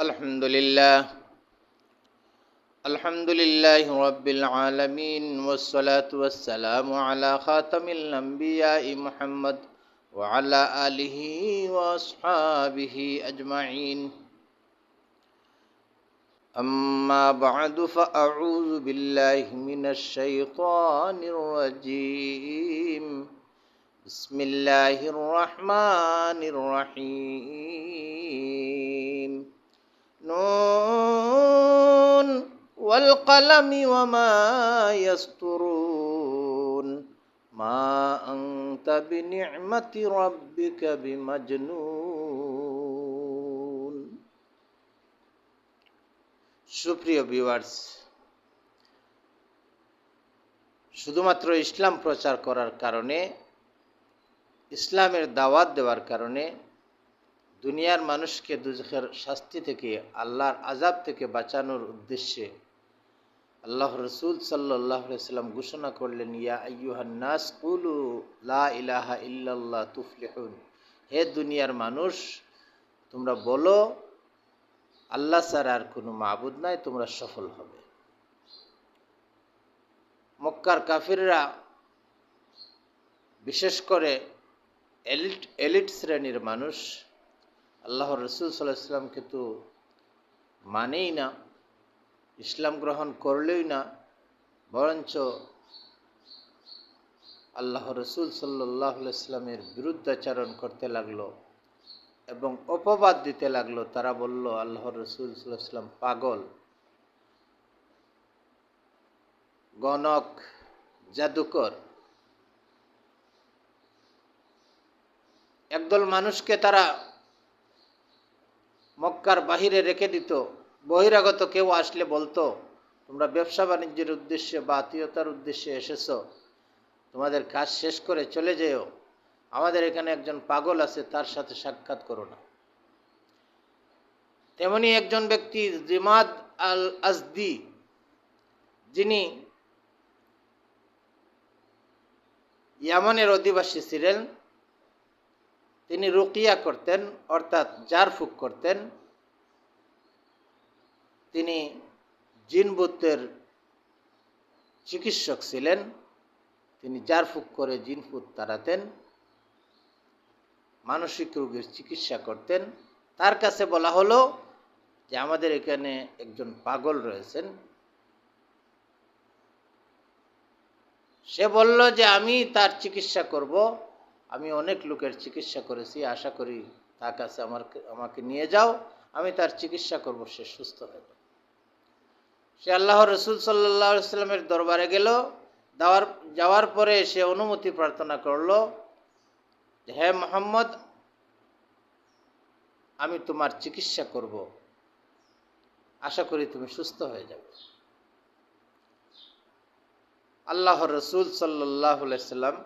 الحمد لله الحمد لله رب العالمين والصلاة والسلام على خاتم الأنبياء محمد وعلى آله وأصحابه أجمعين. أما بعد فأعوذ بالله من الشيطان الرجيم. بسم الله الرحمن الرحيم. নুন ওয়াল কালামি ওয়া মা ইয়াসতুরুন মা আনতা বিনি'মাতি রাব্বিকা বিমাজনুন সুপ্রিয় ভিউয়ার্স শুধুমাত্র ইসলাম প্রচার করার কারণে, ইসলামের দাওয়াত দেওয়ার কারণে দুনিয়ার মানুষকে দুজখের শাস্তি থেকে, আল্লাহর আজাব থেকে বাঁচানোর উদ্দেশ্যে আল্লাহ রসুল সাল্লাহ সাল্লাম ঘোষণা করলেন, ইয়া আyyuhanনাস কুলু লা ইলাহা ইল্লাল্লাহ তুফলিহুন। হে দুনিয়ার মানুষ, তোমরা বলো, আল্লাহ ছাড়া আর কোনো মাবুদ নাই, তোমরা সফল হবে। মক্কার কাফিররা বিশেষ করে এলিট এলিট শ্রেণির মানুষ আল্লাহ রসুল সাল্লাহ ইসলামকে তো মানেই না, ইসলাম গ্রহণ করলেই না, বরঞ্চ আল্লাহ রসুল সাল্লাহ ইসলামের বিরুদ্ধাচারণ করতে লাগল এবং অপবাদ দিতে লাগল। তারা বলল আল্লাহ রসুল সাল্লাহ ইসলাম পাগল, গণক, জাদুকর। একদল মানুষকে তারা মক্কার বাহিরে রেখে দিত। বহিরাগত কেউ আসলে বলতো, তোমরা ব্যবসা বাণিজ্যের উদ্দেশ্যে বা আত্মীয়তার উদ্দেশ্যে এসেছ। তোমাদের কাজ শেষ করে চলে যেও। আমাদের এখানে একজন পাগল আছে, তার সাথে সাক্ষাৎ করো না। তেমনি একজন ব্যক্তি, জিমাদ আল আজদি যিনি ইয়ামনের অধিবাসী ছিলেন তিনি রুকিয়া করতেন, অর্থাৎ জারফুক করতেন। তিনি জিনবুতের চিকিৎসক ছিলেন। তিনি জারফুক করে জিনফুত তাড়াতেন, মানসিক রোগের চিকিৎসা করতেন। তার কাছে বলা হলো যে, আমাদের এখানে একজন পাগল রয়েছেন। সে বলল যে, আমি তার চিকিৎসা করব। আমি অনেক লোকের চিকিৎসা করেছি, আশা করি তার কাছে আমার আমাকে নিয়ে যাও, আমি তার চিকিৎসা করব, সে সুস্থ হবে সে আল্লাহ রসুল সাল্লাহ সাল্লামের দরবারে গেল যাওয়ার যাওয়ার পরে সে অনুমতি প্রার্থনা করল হে মোহাম্মদ, আমি তোমার চিকিৎসা করব, আশা করি তুমি সুস্থ হয়ে যাবে। আল্লাহ রসুল সাল্লাহ সাল্লাম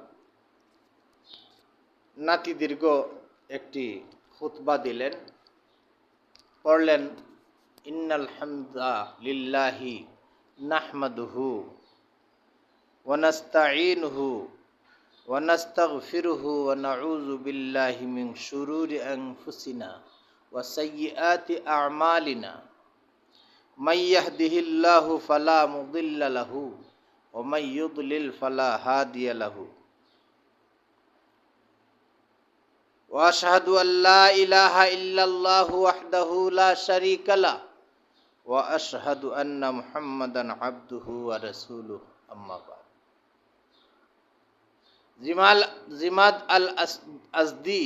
নাতি দীর্ঘ একটি খুতবা দিলেন পড়লেন ইন্নাল হামদা লিল্লাহি নাহমাদুহু ওয়ানাস্তাঈনহু ونستغفره ونعوذ بالله من شرور أنفسنا وسيئات أعمالنا من يهده الله فلا مضل له ومن يضلل فلا هادي له واشهد ان لا اله الا الله وحده لا شريك له واشهد ان محمدا عبده ورسوله. اما بعد. জিমাল, জিমাদ আল আসদি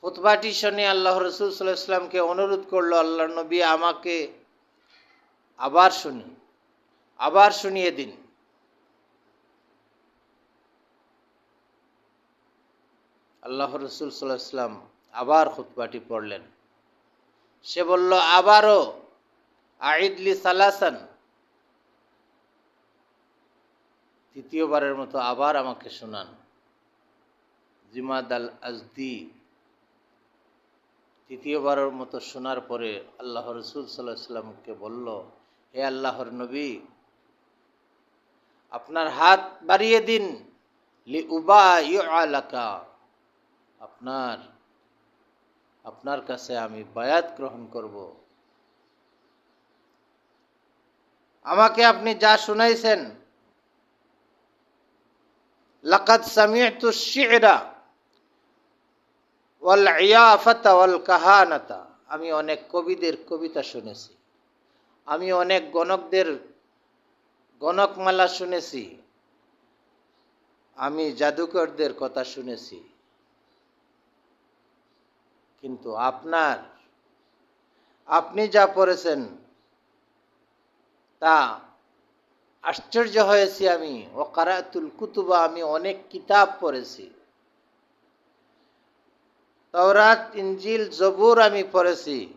খুতবাটি শুনে আল্লাহ রসুল সাল্লাহ ইসলামকে অনুরোধ করল আল্লাহ নবী আমাকে আবার শুনি, আবার শুনিয়ে দিন। আল্লাহ রসুল সাল্লাহ ইসলাম আবার খুতবাটি পড়লেন। সে বলল আবারও আইদলি সালাসান? তৃতীয়বারের মতো আবার আমাকে শোনান। জিমাদ আল আজদি। তৃতীয়বারের মতো শোনার পরে আল্লাহ রসুল সাল্লাহ সাল্লামকে বলল, হে আল্লাহর নবী, আপনার হাত বাড়িয়ে দিন। লি উবা ইউ আলাকা। আপনার আপনার কাছে আমি বায়াত গ্রহণ করব। আমাকে আপনি যা শুনাইছেন, লাকাদ সামি'তু শি'রা ওয়াল ইয়াফাতা ওয়াল কাহানাতা। আমি অনেক কবিদের কবিতা শুনেছি। আমি অনেক গণকদের গণকমালা শুনেছি। আমি জাদুকরদের কথা শুনেছি। কিন্তু আপনার, আপনি যা পড়েছেন তা আশ্চর্য হয়েছি আমি। ও কারাতুল কুতুবা, আমি অনেক কিতাব পড়েছি। তওরাত ইঞ্জিল জবুর আমি পড়েছি।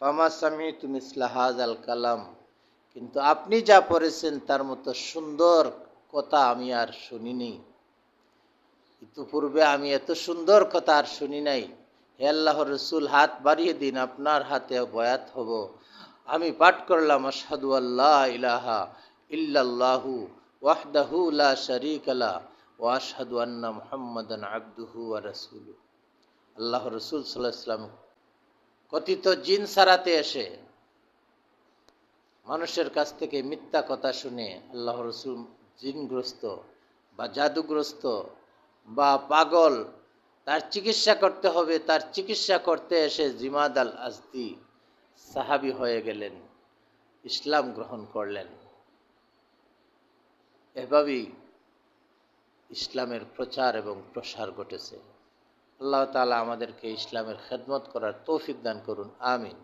ফামা সামি তুমি ইসলাহাজ আল কালাম। কিন্তু আপনি যা পড়েছেন তার মতো সুন্দর কথা আমি আর শুনিনি। ইতিপূর্বে আমি এত সুন্দর কথা আর শুনি নাই। আল্লাহ রসুল, হাত বাড়িয়ে দিন, আপনার হাতে বয়াত হব। আমি পাঠ করলাম আসাদু আল্লাহ ইলাহা ইল্লাল্লাহু ওয়াহদাহু লা শারীকা ও আশহাদু আন্না মুহাম্মাদান আবদুহু ওয়া রাসূলুহু। আল্লাহ রসুল সাল্লাহ ইসলাম কথিত জিন সারাতে এসে মানুষের কাছ থেকে মিথ্যা কথা শুনে আল্লাহ রসুল জিনগ্রস্ত বা জাদুগ্রস্ত বা পাগল তার চিকিৎসা করতে হবে, তার চিকিৎসা করতে এসে জিমাদ আল আজদি সাহাবি হয়ে গেলেন, ইসলাম গ্রহণ করলেন। এভাবেই ইসলামের প্রচার এবং প্রসার ঘটেছে। আল্লাহ তালা আমাদেরকে ইসলামের খেদমত করার তৌফিক দান করুন, আমিন।